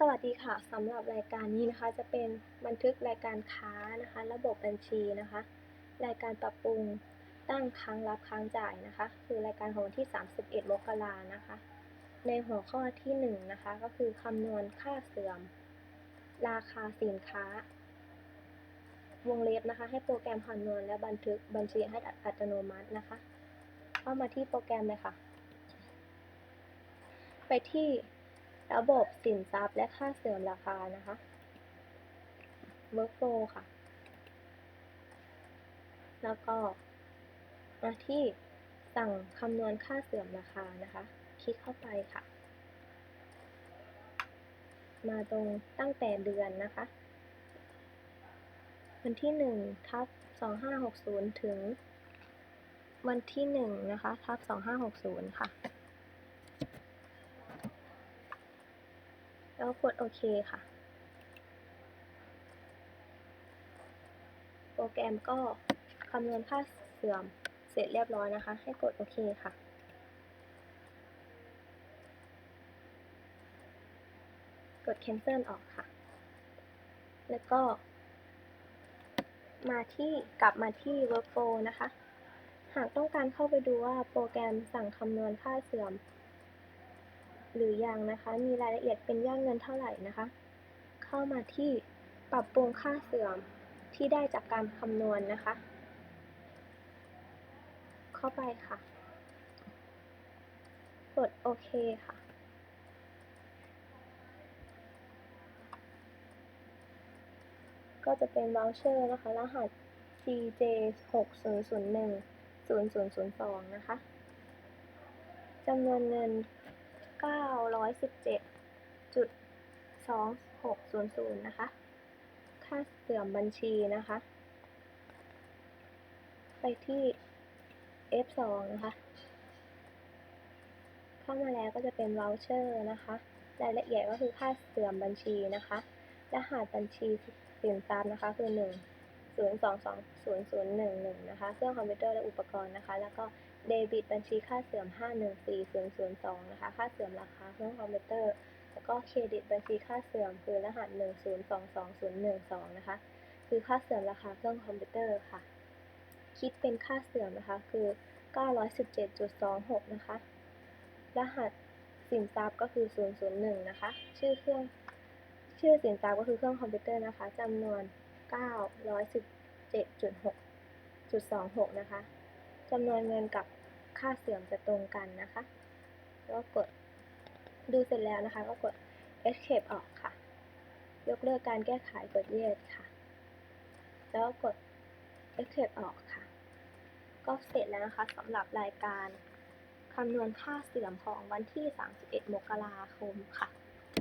สวัสดีค่ะสำหรับรายการนี้นะคะจะเป็นบันทึกรายการค้านะคะ ระบบบัญชีนะคะ รายการปรับปรุงตั้งค้างรับค้างจ่ายนะคะ คือรายการของวันที่ 31มกรานะคะ ในหัวข้อที่ 1 นะคะ ก็คือคำนวณค่าเสื่อม ราคาสินค้า วงเล็บนะคะ ให้โปรแกรมคำนวณและบันทึกบัญชีให้อัตโนมัตินะคะ เข้ามาที่โปรแกรมเลยค่ะ ไปที่ ระบบสินทรัพย์และค่าเสื่อมราคานะคะ workflow ค่ะ แล้วก็มาที่สั่งคำนวณค่าเสื่อมราคานะคะ คลิกเข้าไปค่ะ มาตรงตั้งแต่เดือนนะคะ วันที่1ทับ2560 ถึง วันที่1นะคะทับ2560 ค่ะ แล้วกดโอเคค่ะ โปรแกรมก็คำนวณค่าเสื่อมเสร็จเรียบร้อยนะคะ ให้กดโอเคค่ะกด cancel ออกค่ะ แล้วก็ มาที่กลับมาที่ workflow นะคะ หากต้องการเข้าไปดูว่าโปรแกรมสั่งคำนวณค่าเสื่อม หรือยังนะคะ มีรายละเอียดเป็นยอดเงินเท่าไหร่นะคะ เข้ามาที่ปรับปรุงค่าเสื่อมที่ได้จากการคำนวณนะคะ เข้าไปค่ะ กดโอเคค่ะก็จะเป็น voucher นะคะ รหัส CJ 6 0 0 1 0 0 0 2นะคะ จำนวนเงิน 917.2600นะคะ ค่าเสื่อมบัญชีนะคะ ไปที่ F2 นะคะ เข้ามาแล้วก็จะเป็น voucher นะคะ รายละเอียดก็คือค่าเสื่อมบัญชีนะคะ รหัสบัญชีสินทรัพย์นะคะ คือ 1 0 2 2 0 0 1 1 นะคะ เครื่องคอมพิวเตอร์และอุปกรณ์นะคะ แล้วก็ เดบิตบัญชีค่าเสื่อม 514002 นะคะ ค่าเสื่อมราคาเครื่องคอมพิวเตอร์ แล้วก็เครดิตบัญชีค่าเสื่อมคือรหัส 1022012 นะคะ คือค่าเสื่อมราคาเครื่องคอมพิวเตอร์ค่ะ คิดเป็นค่าเสื่อมนะคะ คือ 917.26 นะคะ รหัสสินทรัพย์ก็คือ 001 นะคะ ชื่อเครื่อง ชื่อสินทรัพย์ก็คือเครื่องคอมพิวเตอร์นะคะจำนวน 917.6.26 นะคะ จำนวนเงินกับค่าเสื่อมจะตรงกันนะคะ แล้วกดดูเสร็จแล้วนะคะ ก็กด escape ออกค่ะ ยกเลิกการแก้ไขกด yes ค่ะ แล้วกด escape ออกค่ะ ก็เสร็จแล้วนะคะสำหรับรายการคำนวณค่าเสื่อมของวันที่ 31 มกราคมค่ะ